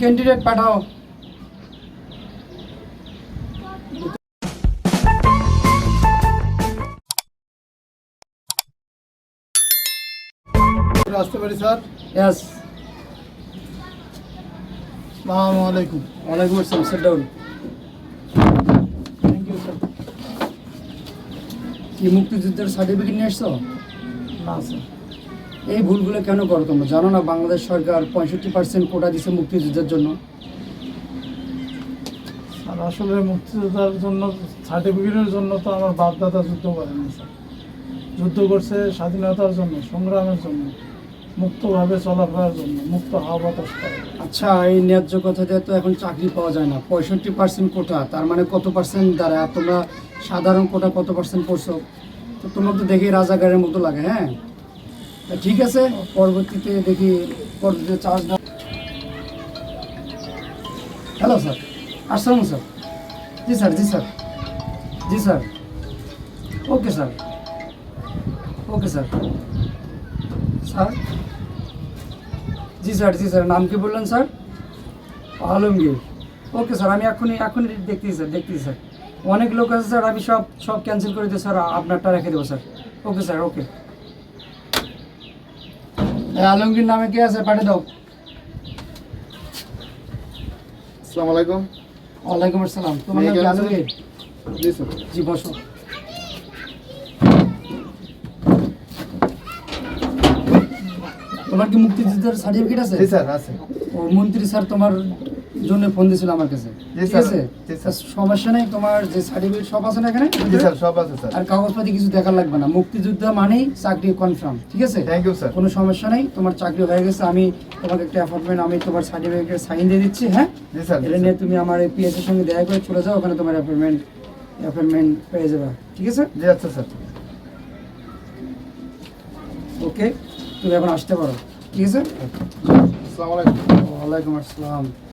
Candidate পাঠাও। আসতে পারি sir. ইয়াস আসসালামু আলাইকুম। ওয়ালাইকুম আসসালাম sit down thank you sir কি মুক্তিযুদ্ধের সার্টিফিকেট নিয়ে আসছো? না স্যার এই ভুলগুলো কেন করো তোমরা? জানো না বাংলাদেশ সরকার পঁয়ষট্টি পার্সেন্ট কোটা দিছে মুক্তিযুদ্ধের জন্য? আসলে মুক্তিযোদ্ধার জন্য সার্টিফিকেটের জন্য তো আমার বাপ দাদা যুদ্ধ করেনি স্যার। যুদ্ধ করছে স্বাধীনতার জন্য সংগ্রামের জন্য মুক্তভাবে চলাফেরার জন্য মুক্ত হাওয়া বাতাস আচ্ছা এই ন্যায্য কথাতে তো এখন চাকরি পাওয়া যায় না। পঁয়ষট্টি পার্সেন্ট কোটা তার মানে কত পার্সেন্ট দাঁড়ায়? আর তোমরা সাধারণ কোটা কত পার্সেন্ট পড়ছো? তো তোমার তো দেখি রাজাগারের মতো লাগে হ্যাঁ? ঠিক আছে, পরবর্তীতে দেখি পরবর্তীতে চার্জ দাও হ্যালো স্যার আসসালাম স্যার জি স্যার জি স্যার জি sir okay sir okay sir sir জি স্যার জি স্যার নাম কি বললেন স্যার আলমগীর। ওকে স্যার আমি এখনই এখনই দেখতেছি স্যার দেখতেছি স্যার অনেক লোক আছে স্যার আমি সব সব ক্যান্সেল করে দিই স্যার আপনারটা রেখে দেবো sir okay sir okay Alamgir নামে কে আছে? পাঠিয়ে দাও। আসসালামু আলাইকুম। ওয়ালাইকুম আসসালাম। তোমার নাম কি আলমগীর? জি স্যার। জি বসো। তোমার কি মুক্তিযুদ্ধের সার্টিফিকেট আছে? জি স্যার আছে। ও মন্ত্রী স্যার তোমার জন্য ফোন দিয়েছিল আমার কাছে। ঠিক। আছে? সমস্যা নেই তোমার যে সার্টিফিকেট সব আছে না এখানে? সব আছে স্যার। আর কাগজপাতি কিছু দেখার লাগবে না। মুক্তিযুদ্ধ মানেই চাকরি কনফার্ম ঠিক আছে? থ্যাংক ইউ স্যার কোনো সমস্যা নেই তোমার চাকরি হয়ে গেছে আমি তোমাকে একটা অ্যাপয়েন্টমেন্ট আমি তোমার সার্টিফিকেট সাইন দিয়ে দিচ্ছি হ্যাঁ? এটা নিয়ে তুমি আমার পিএস এর সঙ্গে দেখা করে চলে যাও ওখানে তোমার অ্যাপয়েন্টমেন্ট অ্যাপয়েন্টমেন্ট পেয়ে যাবে ঠিক আছে? জি আচ্ছা স্যার। ওকে তুমি এখন আসতে পারো ঠিক আছে? আসসালামু আলাইকুম। ওয়ালাইকুম আসসালাম।